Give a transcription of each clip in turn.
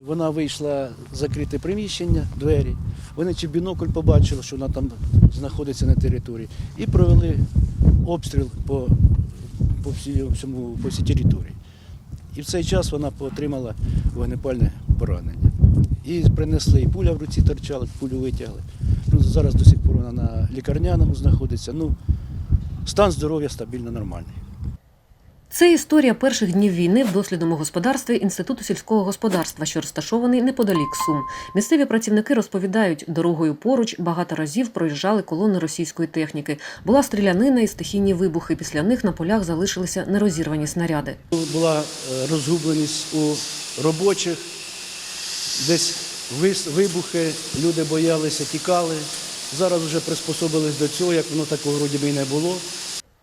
Вона вийшла в закрите приміщення, двері. Вони чи бінокль побачили, що вона там знаходиться на території, і провели обстріл по, по, всій, всьому, по всій території. І в цей час вона отримала вогнепальне поранення. І принесли, і пуля в руці торчала, пулю витягли. Ну, зараз до сих пор вона на лікарняному знаходиться. Ну, стан здоров'я стабільно нормальний. Це історія перших днів війни в дослідному господарстві Інституту сільського господарства, що розташований неподалік Сум. Місцеві працівники розповідають, дорогою поруч багато разів проїжджали колони російської техніки. Була стрілянина і стихійні вибухи. Після них на полях залишилися нерозірвані снаряди. Була е, розгубленість у робочих, десь вибухи, люди боялися, тікали. Зараз вже приспособились до цього, як воно такого вроді би і не було.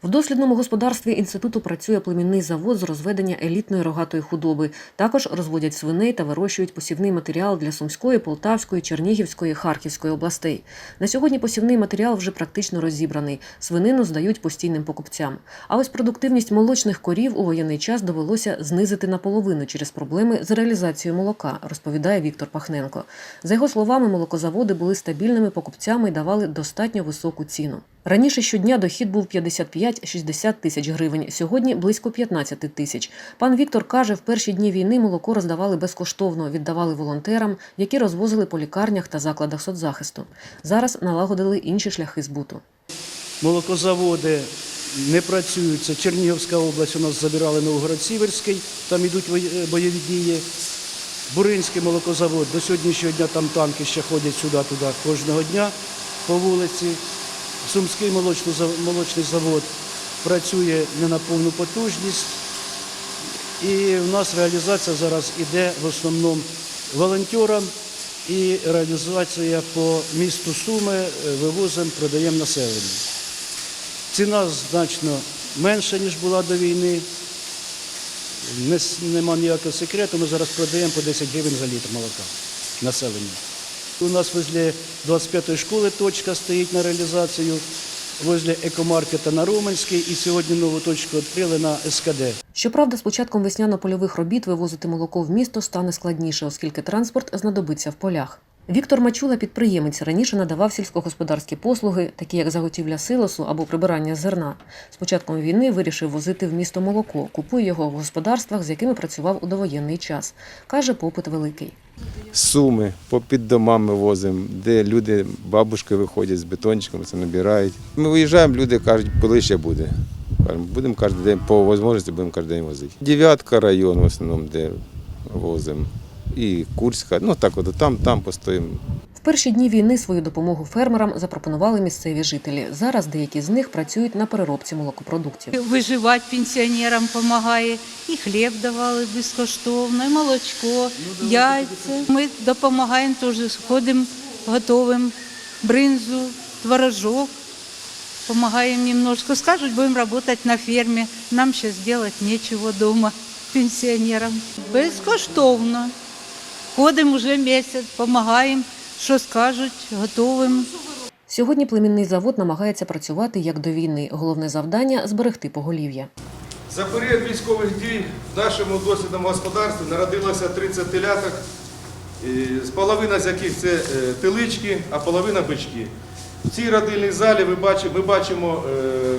В дослідному господарстві інституту працює племінний завод з розведення елітної рогатої худоби. Також розводять свиней та вирощують посівний матеріал для Сумської, Полтавської, Чернігівської, Харківської областей. На сьогодні посівний матеріал вже практично розібраний. Свинину здають постійним покупцям. А ось продуктивність молочних корів у воєнний час довелося знизити наполовину через проблеми з реалізацією молока, розповідає Віктор Пахненко. За його словами, молокозаводи були стабільними покупцями і давали достатньо високу ціну. Раніше щодня дохід був 55-60 тисяч гривень, сьогодні близько 15 тисяч. Пан Віктор каже, в перші дні війни молоко роздавали безкоштовно, віддавали волонтерам, які розвозили по лікарнях та закладах соцзахисту. Зараз налагодили інші шляхи збуту. Молокозаводи не працюють. Це Чернігівська область, у нас забирали Новгород-Сіверський, там йдуть вої- бойові дії. Буринський молокозавод, до сьогоднішнього дня там танки ще ходять сюди-туди кожного дня по вулиці. Сумський молочний, завод працює не на повну потужність. І в нас реалізація зараз іде в основному волонтерам і реалізація по місту Суми е, вивозимо, продаємо населенню. Ціна значно менша, ніж була до війни. Нема ніякого секрету, ми зараз продаємо по 10 гривень за літр молока населенню. У нас возле 25-ї школи точка стоїть на реалізацію, возле екомаркета на Романській і сьогодні нову точку відкрили на СКД. Щоправда, з початком весняно-польових робіт вивозити молоко в місто стане складніше, оскільки транспорт знадобиться в полях. Віктор Мачула, підприємець, раніше надавав сільськогосподарські послуги, такі як заготівля силосу або прибирання зерна. З початком війни вирішив возити в місто молоко, купує його в господарствах, з якими працював у довоєнний час. Каже, попит великий. Суми, попід домами возимо, де люди, бабушки виходять з бетончиками, це набирають. Ми виїжджаємо, люди кажуть, коли ще буде. Будемо кожен день, по можливості будемо кожен день возити. Дев'ятка район в основному, де возимо. І Курська, ну так от там, там постоїмо. Перші дні війни свою допомогу фермерам запропонували місцеві жителі. Зараз деякі з них працюють на переробці молокопродуктів. Виживати пенсіонерам допомагає, і хліб давали безкоштовно, і молочко, яйця. Ми допомагаємо теж, ходимо, готуємо бринзу, творожок. Помогаем немножко. Скажут, будем работать на ферме. Нам сейчас делать нечего дома, пенсионерам. Безкоштовно. Ходимо вже місяць, допомагаємо, що скажуть, готуємо. Сьогодні племінний завод намагається працювати як до війни. Головне завдання зберегти поголів'я. За період військових дій в нашому дослідному господарстві народилося 30 теляток, з половина з яких це е, телички, а половина бички. В цій родильній залі ми бачимо е,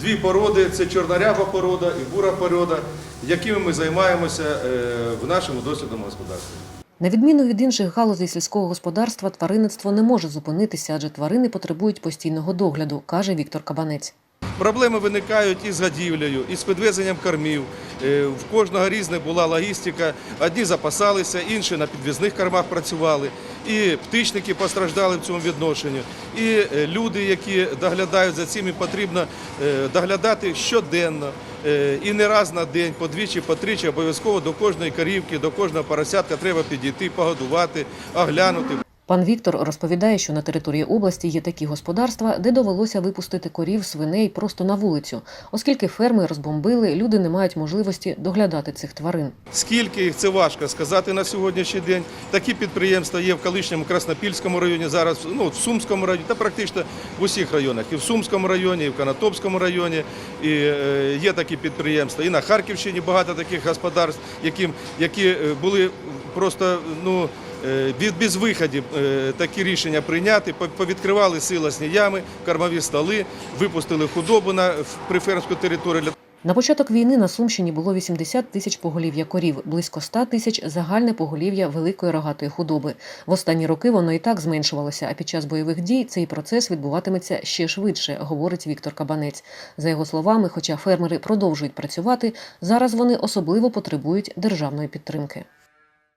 дві породи: це чорноряба порода і бура порода, якими ми займаємося е, в нашому дослідному господарстві. На відміну від інших галузей сільського господарства, тваринництво не може зупинитися, адже тварини потребують постійного догляду, каже Віктор Кабанець. Проблеми виникають із годівлею, із підвезенням кормів. Е, В кожного різна була логістика. Одні запасалися, інші на підвізних кормах працювали. І птичники постраждали в цьому відношенні. І е, люди, які доглядають за цим, і потрібно е, доглядати щоденно. Е, І не раз на день, по двічі, по тричі, обов'язково до кожної корівки, до кожного поросятка треба підійти, погодувати, оглянути. Пан Віктор розповідає, що на території області є такі господарства, де довелося випустити корів, свиней просто на вулицю, оскільки ферми розбомбили, люди не мають можливості доглядати цих тварин. Скільки їх це важко сказати на сьогоднішній день. Такі підприємства є в колишньому Краснопільському районі, зараз ну, в Сумському районі, та практично в усіх районах. І в Сумському районі, і в Конотопському районі. І е, є такі підприємства. І на Харківщині багато таких господарств, які, які е, були просто ну, е, без, без виходів е, такі рішення прийняти. По- Повідкривали силосні ями, кормові столи, випустили худобу на прифермську територію. На початок війни на Сумщині було 80 тисяч поголів'я корів, близько 100 тисяч загальне поголів'я великої рогатої худоби. В останні роки воно і так зменшувалося, а під час бойових дій цей процес відбуватиметься ще швидше, говорить Віктор Кабанець. За його словами, хоча фермери продовжують працювати, зараз вони особливо потребують державної підтримки.